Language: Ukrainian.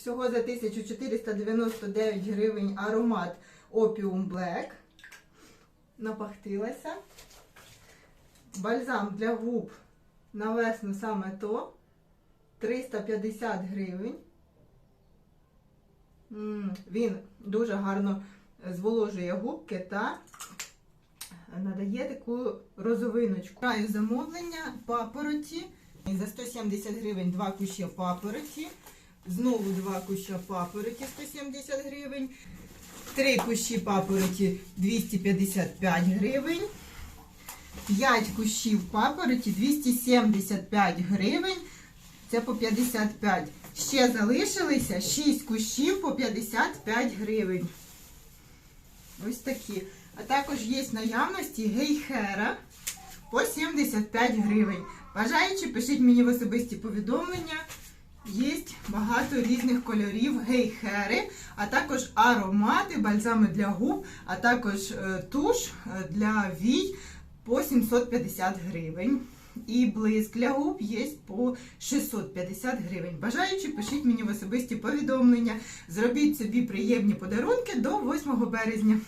Всього за 1499 гривень аромат Opium Black. Напахтилася. Бальзам для губ на весну саме то. 350 гривень. Він дуже гарно зволожує губки та надає таку розовиночку. Краю замовлення папороті. За 170 гривень два куща папороті. Знову два куща папороті 170 гривень. Три кущі папороті 255 гривень. 5 кущів папороті 275 гривень. Це по 55. Ще залишилися 6 кущів по 55 гривень. Ось такі. А також є наявності гейхера по 75 гривень. Бажаючи, пишіть мені в особисті повідомлення. Є багато різних кольорів гейхери, а також аромати, бальзами для губ, а також е, туш е, для вій по 750 гривень. І блиск для губ є по 650 гривень. Бажаючи, пишіть мені в особисті повідомлення. Зробіть собі приємні подарунки до 8 березня.